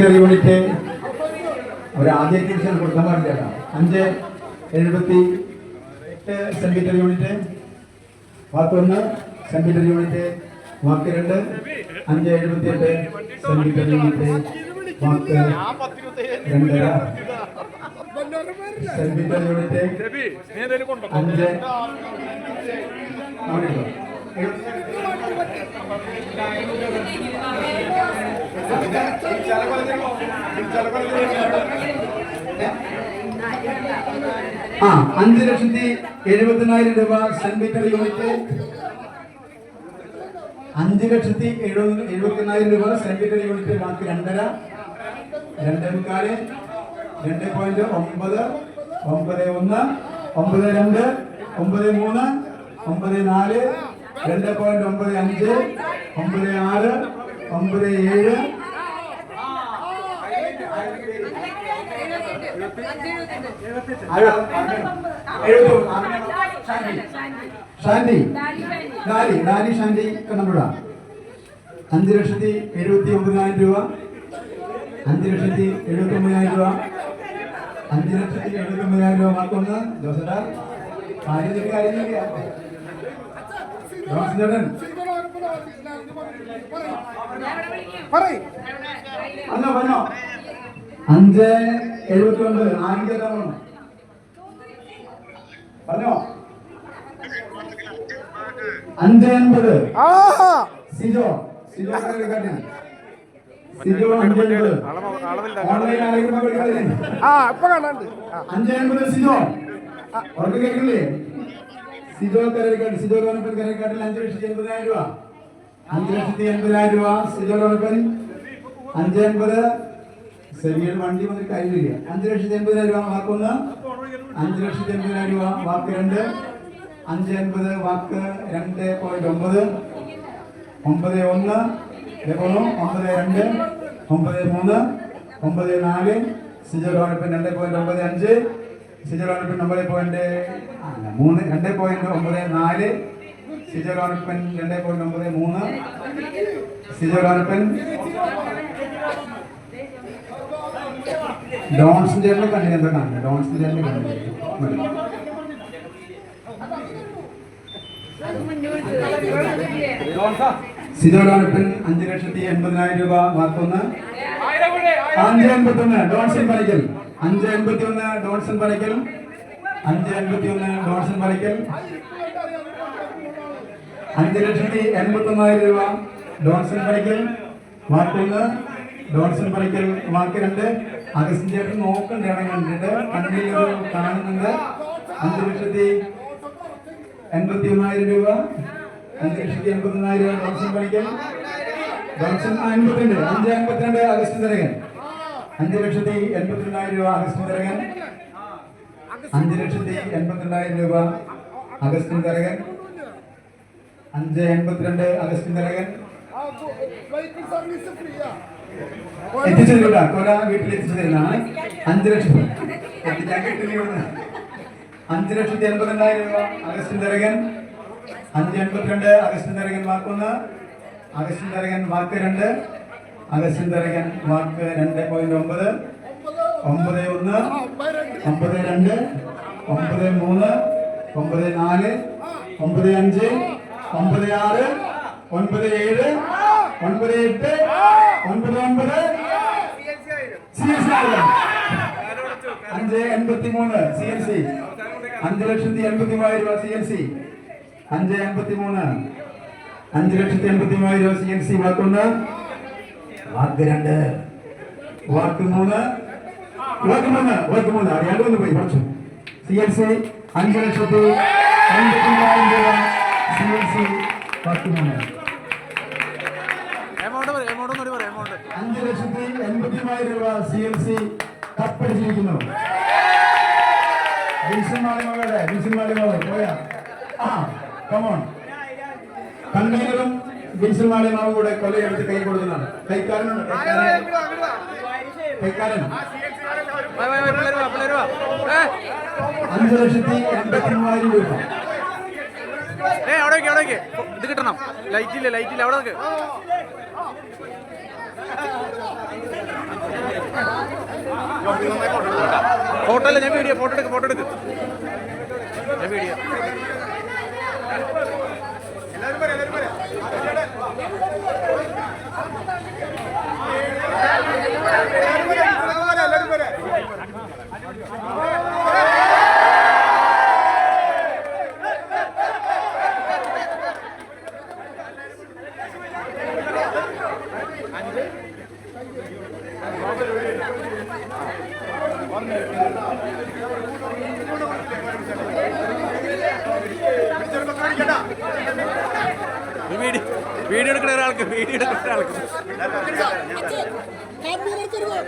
Unit ഒരു ആദ്യ division കൊടുക്കാൻ പാടില്ല. അഞ്ച് എഴുപത്തി എട്ട് സെന്റിമീറ്റർ യൂണിറ്റ്. പത്തൊന്ന് ഒന്ന് സെന്റിമീറ്റർ യൂണിറ്റ്. വാക്ക് രണ്ട് അഞ്ച് എഴുപത്തി എട്ട് സെന്റിമീറ്റർ യൂണിറ്റ്. വാക്ക് രണ്ടര സെന്റിമീറ്റർ യൂണിറ്റ്. അഞ്ച്. ആ അഞ്ച് ലക്ഷത്തി എഴുപത്തിനായിരം രൂപ സെന്റിമീറ്റർ യൂണിറ്റ്. അഞ്ച് ലക്ഷത്തി എഴുപത് എഴുപത്തിനായിരം രൂപ സെന്റിമീറ്റർ യൂണിറ്റ് ബാക്കി രണ്ടര. രണ്ടേ മുക്കാൽ രണ്ട് പോയിന്റ് ഒമ്പത് ഒമ്പത് ഒന്ന് ഒമ്പത് രണ്ട് ഒമ്പത് മൂന്ന് ഒമ്പത് നാല് രണ്ട് പോയിന്റ് ഒമ്പത് അഞ്ച് ഒമ്പത് ആറ് ഒമ്പത് ഏഴ്. അഞ്ചു ലക്ഷത്തി എഴുപത്തി ഒമ്പതിനായിരം രൂപ. അഞ്ച് ലക്ഷത്തി എഴുപത്തി ഒമ്പതിനായിരം രൂപ. അഞ്ച് ലക്ഷത്തി എഴുപത്തി ഒമ്പതിനായിരം രൂപ മാർക്കൊന്ന്. ജോസഡാർ കാര്യം ചേട്ടൻ പറഞ്ഞോ അഞ്ച് എഴുപത്തി ഒൻപത് ആരും കേട്ടാ പറഞ്ഞോ അഞ്ച് എൺപത് സിജോ സിജോ സിജോ ഓൺലൈൻ ആരെങ്കിലും അഞ്ച് എൺപത് സിജോ. ഉറക്കെ കേൾക്കില്ലേ? സിജോ കരക്കാട്ടിൽ സിജോ ലോനപ്പൻ കരക്കാട്ടിൽ അഞ്ച് ലക്ഷത്തി എൺപതിനായിരം രൂപ. അഞ്ച് ലക്ഷത്തി എൺപതിനായിരം രൂപ സിജോ ലോനപ്പൻ അഞ്ച് എൺപത് സെമിയിൽ വണ്ടി വന്നിട്ട് കാര്യമില്ല അഞ്ച് ലക്ഷത്തി എൺപതിനായിരം രൂപ വാക്കൊന്ന് അഞ്ച് ലക്ഷത്തി എൺപതിനായിരം രൂപ വാക്ക് രണ്ട്. അഞ്ച് എൺപത് വാക്ക് രണ്ട് പോയിന്റ് ഒമ്പത്. ഒമ്പത് ഒന്ന്. ഇതേപോലെ ഒമ്പത് രണ്ട്. ഒമ്പത് മൂന്ന്. ഒമ്പത് നാല്. സിജോളോണിപ്പൻ രണ്ട് പോയിന്റ് ഒമ്പത് അഞ്ച്. സിജോളോണിപ്പൻ ഒമ്പത് പോയിന്റ് മൂന്ന് രണ്ട് പോയിന്റ് ഒമ്പത് നാല്. സിജോളോണിപ്പൻ രണ്ട് പോയിന്റ് ഒമ്പത് മൂന്ന്. എന്താ കാണുന്നത്? അഞ്ച് ലക്ഷത്തി എൺപതിനായിരം രൂപ മാർക്കൊന്ന്. അഞ്ച് എൺപത്തി ഒന്ന് ഡോൺസൺ പണിക്കൽ അഞ്ച് എൺപത്തി ഒന്ന് ഡോൺസൺ പണിക്കൽ അഞ്ച് എൺപത്തി ഒന്ന് ഡോൺസൺ പണിക്കൽ അഞ്ച് ലക്ഷത്തി എൺപത്തി ഒന്നായിരം രൂപ ഡോൺസൺ പണിക്കൽ വാക്കൊന്ന് ഡോൺസൺ പണിക്കൽ വാക്ക് രണ്ട്. അഗസ്റ്റിൻ ചേട്ടൻ നോക്കണ്ടാണ് കണ്ടിട്ട് കണ്ണിൽ കാണുന്നുണ്ട്. അഞ്ച് ലക്ഷത്തി എൺപത്തി ഒന്നായിരം രൂപ. അഞ്ച് ലക്ഷത്തി എൺപത്തി ഒന്നായിരം രൂപ ഡോൺസൺ പണിക്കൽ ഡോൺസൺ അൻപത്തിരണ്ട് അഞ്ച് അൻപത്തിരണ്ട് അഗസ്റ്റിൻ തരകൻ. അഞ്ച് ലക്ഷത്തി എൺപത്തിരണ്ടായിരം രൂപ അഗസ്റ്റിൻ തരകൻ. അഞ്ച് ലക്ഷത്തി എൺപത്തിരണ്ടായിരം രൂപ അഗസ്റ്റിൻ തരകൻ. അഞ്ച് എൺപത്തിരണ്ട് അഗസ്റ്റിൻ തരകൻ. എത്തിച്ചു കൊല വീട്ടിൽ എത്തിച്ചു തരുന്നതാണ് അഞ്ച് ലക്ഷം. അഞ്ച് ലക്ഷത്തി എൺപത്തിരണ്ടായിരം രൂപ അഗസ്റ്റിൻ തരകൻ. അഞ്ച് എൺപത്തിരണ്ട് അഗസ്റ്റിൻ തരകൻ വാക്കൊന്ന്. അഗസ്റ്റിൻ തരകൻ വാക്ക് രണ്ട്. അഗസ്റ്റിൻ തരകൻ വാക്ക് രണ്ട് പോയിന്റ് ഒമ്പത്. ഒമ്പത് ഒന്ന് ഒമ്പത് രണ്ട് ഒമ്പത് മൂന്ന് ഒമ്പത് നാല് ഒമ്പത് അഞ്ച് ഒമ്പത് ആറ് ഒൻപത് ഏഴ് ഒൻപത് എട്ട് ഒൻപത് എസ് അഞ്ച് എൺപത്തി മൂന്ന് സി എൽ സി. അഞ്ച് ലക്ഷത്തി എൺപത്തി മൂവായിരം രൂപ സി എൽ സി. അഞ്ച് എൺപത്തി മൂന്ന് അഞ്ച് ലക്ഷത്തി എൺപത്തി മൂവായിരം രൂപ സി എൽ സി. വാക്കൊന്ന്. വാക്ക് രണ്ട്. വാക്ക് മൂന്ന്. വാക്ക് മൂന്ന് വാക്ക് മൂന്ന്. അറിയാണ്ട് ഒന്ന് പോയി കുറച്ചു സി എൽ സി അഞ്ച് ലക്ഷത്തി എൺപത്തി മൂവായിരം രൂപ. സി എൽ സി വാക്ക് മൂന്ന്. അഞ്ച് ലക്ഷത്തി എൺപത്തി മൂവായിരം രൂപ സി എൽ സി കപ്പടിച്ചിരിക്കുന്നു. മാളിമകൾ പോയാ. ആ കമോൺ കണ്ണീരും വിൻസൻ മാളിമാവും കൂടെ കൊല്ലയെടുത്ത് കൈ കൊടുക്കുന്നതാണ്. കൈക്കാരൻ കൈക്കാരൻ അഞ്ച് ലക്ഷത്തി എൺപത്തി മൂവായിരം രൂപ. ഏ അവിടേക്ക് അവിടേക്ക്. ഇത് കിട്ടണം. ലൈറ്റ് ഇല്ല ലൈറ്റ് ഇല്ല അവിടെ നിൽക്ക് ഫോട്ടോ അല്ല ഞാൻ വീഡിയോ ഫോട്ടോ എടുക്ക് ഫോട്ടോ എടുക്ക്. ഞാൻ വീഡിയോ Vamos lá, വീഡിയോ എടുക്കുന്ന ഒരാൾക്ക് വീഡിയോ എടുക്കുന്ന ഒരാൾക്ക്. കണ്ണീരെടുക്കരുത്